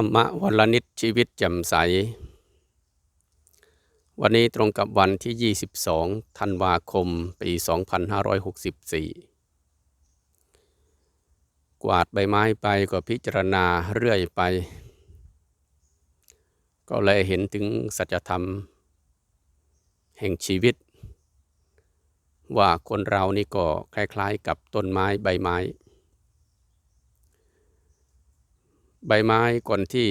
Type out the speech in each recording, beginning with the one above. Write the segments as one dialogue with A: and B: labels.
A: รรมะวันละนิดชีวิตแจ่มใส วันนี้ตรงกับวันที่ 22 ธันวาคม ปี 2564 กวาดใบไม้ไปก็พิจารณาเรื่อยไป ก็เลยเห็นถึงสัจธรรม แห่งชีวิต ว่าคนเรานี่ก็คล้ายๆกับต้นไม้ใบไม้ ใบไม้ก่อนที่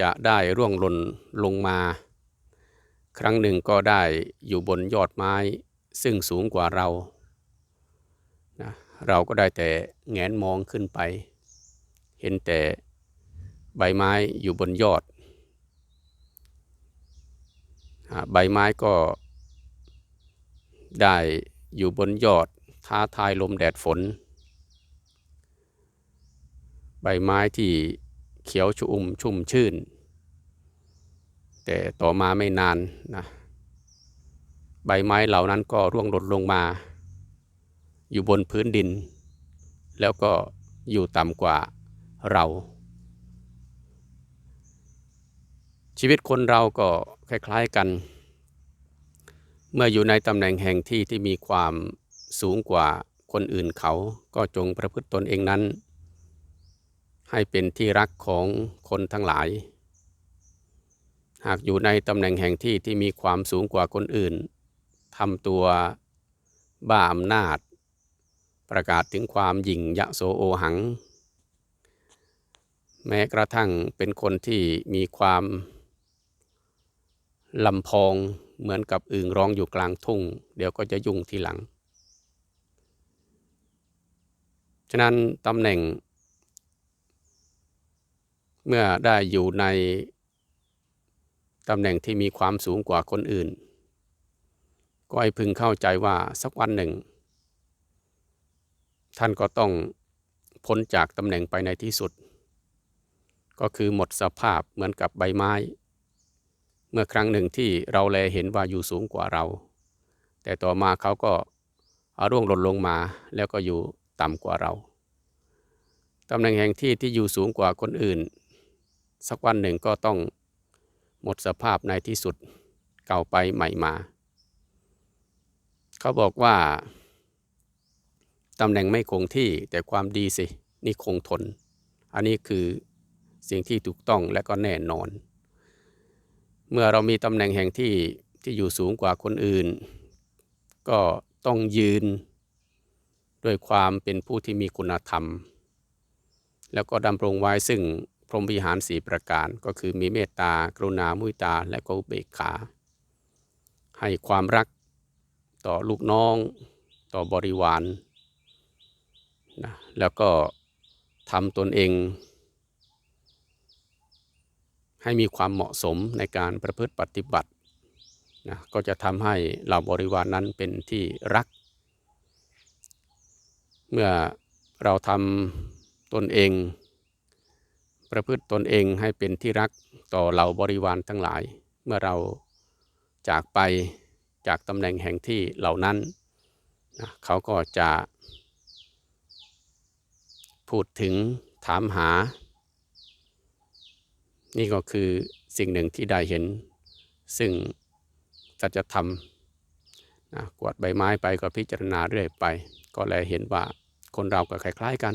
A: จะได้ร่วงหล่นลงมา ครั้งหนึ่งก็ได้อยู่บนยอดไม้ซึ่งสูงกว่าเรานะเราก็ได้แต่แงนมองขึ้นไป เห็นแต่ใบไม้อยู่บนยอด ใบไม้ก็ได้อยู่บนยอดท้าทายลมแดดฝน ใบไม้ที่ เขียวชุ่มชุ่มชื่น แต่ต่อมาไม่นานนะใบไม้เหล่านั้นก็ร่วงหล่นลงมา อยู่บนพื้นดิน แล้วก็อยู่ต่ำกว่าเรา ชีวิตคนเราก็คล้าย ๆกัน เมื่ออยู่ในตำแหน่งแห่งที่ที่มีความสูงกว่าคนอื่นเขาก็จงประพฤติตนเองนั้น ให้เป็นที่รักของคนทั้งหลาย หากอยู่ในตำแหน่งแห่งที่ที่มีความสูงกว่าคนอื่นทำตัวบ้าอำนาจ ประกาศถึงความหยิ่งยะโสโอหัง แม้กระทั่งเป็นคนที่มีความลำพองเหมือนกับอึ่งร้องอยู่กลางทุ่ง เดี๋ยวก็จะยุ่งทีหลัง ฉะนั้นตำแหน่ง เมื่อได้อยู่ในตำแหน่งที่มีความสูงกว่าคนอื่น ก็ให้พึงเข้าใจว่าสักวันหนึ่ง ท่านก็ต้องพ้นจากตำแหน่งไปในที่สุด ก็คือหมดสภาพเหมือนกับใบไม้ เมื่อครั้งหนึ่งที่เราแลเห็นว่าอยู่สูงกว่าเรา แต่ต่อมาเขาก็เอาร่วงหล่นลงมาแล้วก็อยู่ต่ำกว่าเราตำแหน่งแห่งที่ที่อยู่สูงกว่าคนอื่น สักวันหนึ่งก็ต้องหมดสภาพในที่สุดเก่าไปใหม่มา เขาบอกว่าตำแหน่งไม่คงที่แต่ความดีสิ นี่คงทน อันนี้คือสิ่งที่ถูกต้องและก็แน่นอน เมื่อเรามีตำแหน่งแห่งที่ที่อยู่สูงกว่าคนอื่น ก็ต้องยืนด้วยความเป็นผู้ที่มีคุณธรรม แล้วก็ดำรงไว้ซึ่ง พรหมวิหารสี่ประการก็คือมีเมตตากรุณามุตาและก็อุเบกขา ให้ความรักต่อลูกน้อง ต่อบริวารนะแล้วก็ทำตนเอง ให้มีความเหมาะสมในการประพฤติปฏิบัตินะก็จะทำให้เหล่าบริวารนนั้นเป็นที่รัก เมื่อเราทำตนเอง ประพฤติตนเองให้เป็นที่รักต่อเหล่าบริวารทั้งหลาย เมื่อเราจากไปจากตำแหน่งแห่งที่เหล่านั้นนะเขาก็จะ พูดถึงถามหา นี่ก็คือสิ่งหนึ่งที่ได้เห็น ซึ่งสัจธรรมนะกวาดใบไม้ไปก็พิจารณาเรื่อยไป ก็เลยเห็นว่าคนเราก็คล้ายๆกัน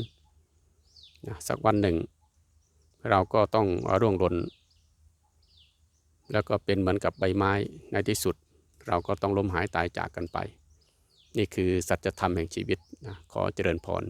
A: นะสักวันหนึ่ง เราก็ต้องร่วงหล่น แล้วก็เป็นเหมือนกับใบไม้ในที่สุด เราก็ต้องล้มหายตายจากกันไป นี่คือสัจธรรมแห่งชีวิตนะขอเจริญพร